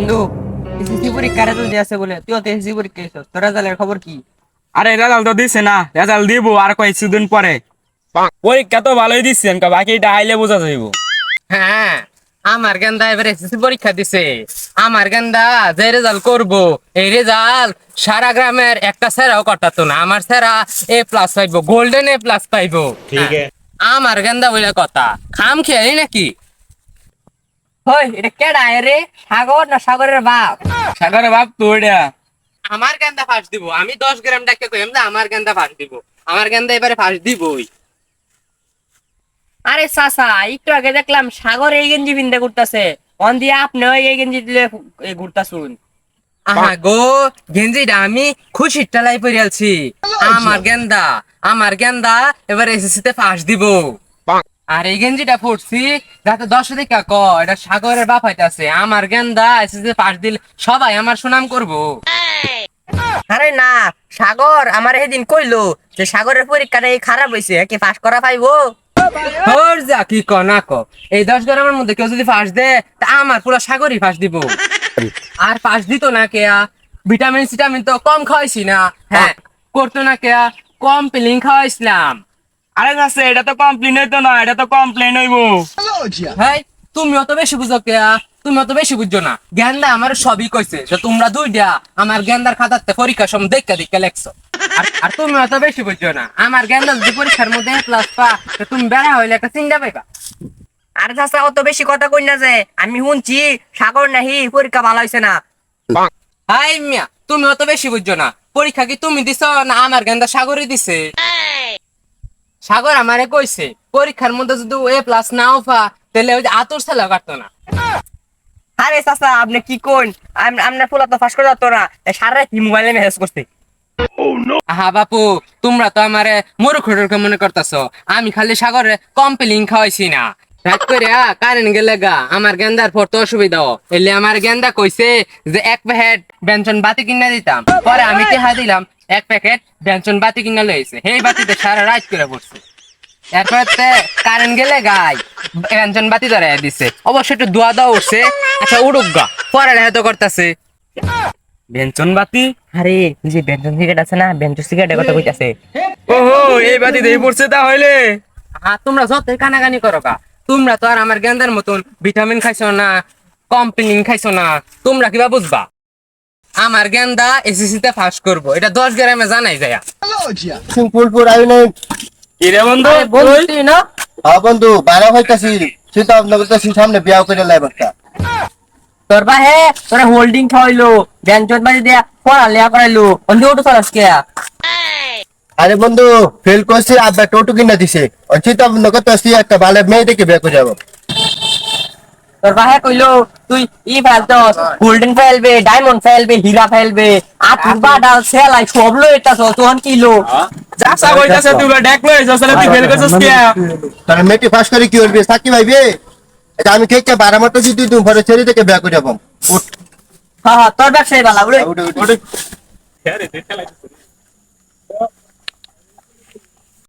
বন্ধু এসএসসি পরীক্ষা রেজাল্ট আছে বলে? তুই তো এসএসসি পরীক্ষা তোর রেজাল্টের খবর কি? আরে রেজাল্ট তো দিছে না। রেজাল্ট দিব আর কয়েকদিন পরে। পরীক্ষা তো ভালোই দিচ্ছেন কা বাকিটা আইলে বোঝা যাইব। হ্যাঁ আমার গেন্দা এবার এসএসসি পরীক্ষা দিছে। আমার গেন্দা যে রেজাল্ট করব এই রেজাল্ট সারা গ্রামের একটা স্যারাও কটাতো না। আমার স্যারা এ প্লাস পাইবো গোল্ডেন এ প্লাস পাইবো। ঠিক আমার গেন্দা বলে কথা খাম খেয়ালি নাকি? হই এটা কেডা রে সাগর না সাগরের বাপ? সাগরে বাপ তো এটা আমার গেন্দা ফার্স্ট দিব। আমি দশ গ্রাম ডাকে কইম আমার গেন্দা ফার্স্ট দিব। আমার গেন্দা এবারে ফার্স্ট দিবই। আরে চাচা একটু আগে দেখলাম সাগর এই গেঞ্জি পিনতে ঘুরতাছে। অন দিয়ে আপনি এই গেঞ্জি দিলে ঘুরতাছুন। আহা গো গেঞ্জিটা আমি খুশির টালাই পরিয়ালছি। আমার গেন্দা আমার গেন্দা এবার এসএসসি তে ফার্স্ট দিব। আর এই গেঞ্জিটা পড়ছি যাতে দশ দেখা ক এটা সাগরের বাপ আছে আমার গেন্দা এসএসসি ফার্স্ট দিল সবাই আমার সুনাম করব। আরে না সাগর আমার সেদিন কইলো যে সাগরের পরীক্ষাটা এই খারাপ হয়েছে কি পাস করা পাইবো। যা কি ক না ক এই দশ গ্রামের মধ্যে কেউ যদি ফার্স্ট দে তা আমার পুরো সাগরই ফার্স্ট দিব। আর ফার্স্ট দিত না কেয়া ভিটামিন সিটামিন তো কম খাওয়াইছি না। হ্যাঁ করতো না কেয়া কম পিলিং খাওয়াইছিলাম। আরে আছে এটা তো কমপ্লেন হইতো না এটা তো কমপ্লেন হইব। ভাই তুমি অত বেশি বুঝো কেয়া তুমি অত বেশি বুঝছ না। গেন্দা আমার সবই কইছে যে তোমরা দুইটা আমার গেন্দার খাতাতে পরীক্ষার সময় দেখা দেখা লেখছো। আর- আর তুমি অত বেশি বুঝছ না। আমার গেন্দা যদি পরীক্ষার মধ্যে প্লাস পা তো তুমি বেড়া হইলে একটা চিন্তা পাইবা। আরে চাচা অত বেশি কথা কই না যে আমি শুনছি সাগর নাহি পরীক্ষা ভালো হয়েছে না। হাই মিয়া তুমি অত বেশি বুঝছ না। পরীক্ষা কি তুমি দিছ না আমার গেন্দা সাগরে দিছে? সাগর আমারে কইছে পরীক্ষার মধ্যে যদি এ প্লাস নাও পা তাহলে ওই যে আতর ছেলে কাটতো না। আরে চাচা আপনি কি কোন? আমরা ফুলা তো ফাঁস করে যাতো না। সারা কি মোবাইলে মেসেজ করছে? আহা বাপু তোমরা তো আমারে মূর্খ মনে করতেছ। আমি খালি সাগরে কমপ্লেন খাওয়াইছি না। রাত করে কারেন্ট গেলে গা আমার গেন্দার পর তো অসুবিধা। এলে আমার গেন্দা কইছে যে এক প্যাকেট ব্যঞ্জন বাতি কিনা দিতাম। পরে আমি টেহা দিলাম এক প্যাকেট ব্যঞ্জন বাতি কিনা লইছে সেই বাতিতে সারা রাত করে পড়ছে। এরপর কারেন্ট গেলে গাই ব্যঞ্জন বাতি ধরে দিছে। অবশ্য একটু দোয়া দাও উঠছে আচ্ছা উড়ুক গা পরে হেত করতেছে। বেঞ্চন বাতি? আরে এই যে ব্যঞ্জন সিগারেট আছে না ব্যঞ্জন সিগারেটের কথা কইতাছে। ওহো এই বাতি দেই পড়ছে তাহলে। হ্যাঁ তোমরা যতই কানাকানি করো কা তোমরা তো আর আমার গেন্দার মতন ভিটামিন খাইছো না কম্পিনিং খাইছো না তোমরা কিবা বুঝবা? আমার গেন্দা এসএসসি তে পাস করব। এটা দশ গ্রামে জানাই যায়। ফুলপুর আই নাই। কিরে বন্ধু? তুই না। হ্যাঁ বন্ধু বাইরে হইতাছি। চিন্তা ভাবনা করতেছি সামনে বিয়া করে লাইব একটা। তোর বা হে তোরা হোল্ডিং খাওয়াইলো ব্যঞ্জন বাড়ি দিয়া পড়া লেয়া করাইলো। অন্ধি ওটো চলাস কে আরে বন্ধু ফেল করছি আব্বা টোটো কিনা দিছে। চিন্তা ভাবনা করতেছি একটা ভালো মেয়ে দেখে বিয়ে করে যাব। তোর হে কইলো তুই ই ফেলতস গোল্ডেন ফেলবে ডায়মন্ড ফেলবে হীরা ফেলবে আর তুই বাডাল সেলাই সব লো এটা তো তোহন কিলো। যাসা কইতাছে তুই ডেক লইছ আসলে তুই ফেল করছিস কি? তাহলে মেয়েটি পাস করে কি করবি? সাকি ভাইবে? এটা আমি খেয়ে বারো মাত্র তুই তুই ঘরে ছেড়ে থেকে বিয়ে করে যাব। হ্যাঁ হ্যাঁ তোর ব্যবসায় ভালো উড়ে। উঠে উঠে।